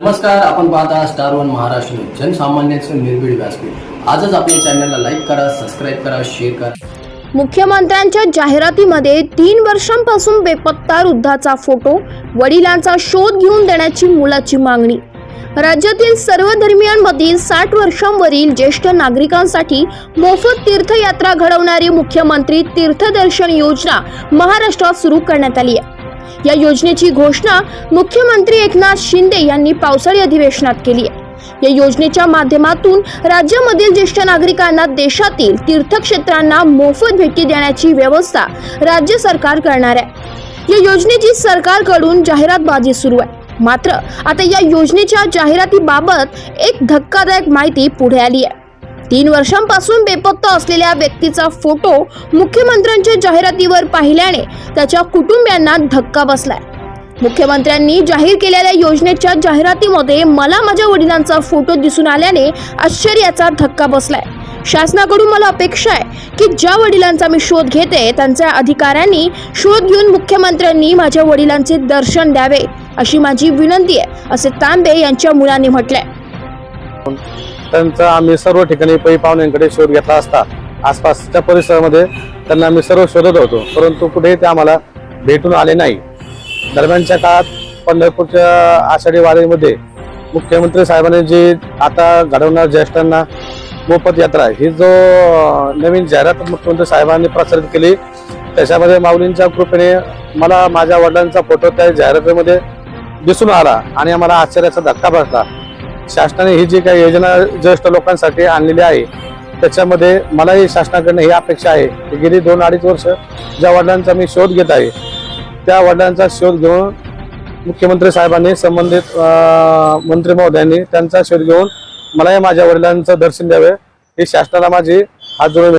नमस्कार आपण पाहता स्टार वन महाराष्ट्र न्यूज. जनसामान्यांचं निर्भीड व्यासपीठ. आजच आपल्या चॅनलला लाईक करा सबस्क्राईब करा शेअर करा. मुख्यमंत्र्यांच्या जाहिरातीमध्ये तीन वर्षांपासून बेपत्ता वृद्धाचा फोटो वडिलांचा शोध घेऊन देण्याची मुलाची मागणी. राज्यातील सर्व धर्मियांमधील साठ वर्षांवरील ज्येष्ठ नागरिकांसाठी मोफत तीर्थयात्रा घडवणारी मुख्यमंत्री तीर्थदर्शन योजना महाराष्ट्रात सुरू करण्यात आली आहे. या योजनेची घोषणा मुख्यमंत्री एकनाथ शिंदे यांनी पावसाळी अधिवेशनात केली आहे. या योजनेच्या माध्यमातून राज्यामधील ज्येष्ठ नागरिकांना देशातील तीर्थक्षेत्रांना मोफत भेटी देण्याची व्यवस्था राज्य सरकार करणार आहे. या योजनेची सरकारकडून जाहिरातबाजी सुरू आहे. मात्र आता या योजनेच्या जाहिरातीबाबत एक धक्कादायक माहिती पुढे आली आहे. तीन वर्षांपासून बेपत्ता असलेल्या व्यक्तीचा फोटो मुख्यमंत्र्यांच्या जाहिरातीवर पाहिल्याने त्याच्या कुटुंबियांना धक्का बसलाय. मुख्यमंत्र्यांनी जाहीर केलेल्या योजनेच्या जाहिरातीमध्ये मला माझ्या वडिलांचा फोटो दिसून आल्याने आश्चर्याचा धक्का बसलाय. शासनाकडून मला अपेक्षा आहे की ज्या वडिलांचा मी शोध घेते त्यांच्या अधिकाऱ्यांनी शोध घेऊन मुख्यमंत्र्यांनी माझ्या वडिलांचे दर्शन द्यावे अशी माझी विनंती आहे असे तांबे यांच्या मुलांनी म्हटलंय. त्यांचा आम्ही सर्व ठिकाणी पै पाहुण्यांकडे शोध घेतला असता. आसपासच्या परिसरामध्ये त्यांना आम्ही सर्व शोधत होतो. परंतु कुठेही ते आम्हाला भेटून आले नाही. दरम्यानच्या काळात पंढरपूरच्या आषाढी वारीमध्ये मुख्यमंत्री साहेबांनी जी आता घडवणार ज्येष्ठांना मोफत यात्रा ही जो नवीन जाहिरात मुख्यमंत्री साहेबांनी प्रसारित केली त्याच्यामध्ये माऊलींच्या कृपेने मला माझ्या वडिलांचा फोटो त्या जाहिरातीमध्ये दिसून आला आणि आम्हाला आश्चर्याचा धक्का बसला. शासनाने ही जी काही योजना ज्येष्ठ लोकांसाठी आणलेली आहे त्याच्यामध्ये मलाही शासनाकडनं ही अपेक्षा आहे की गेली दोन अडीच वर्ष ज्या वडिलांचा मी शोध घेत आहे त्या वडिलांचा शोध घेऊन मुख्यमंत्री साहेबांनी संबंधित मंत्री महोदयांनी त्यांचा शोध घेऊन मलाही माझ्या वडिलांचं दर्शन द्यावे ही शासनाला माझी हात जोडून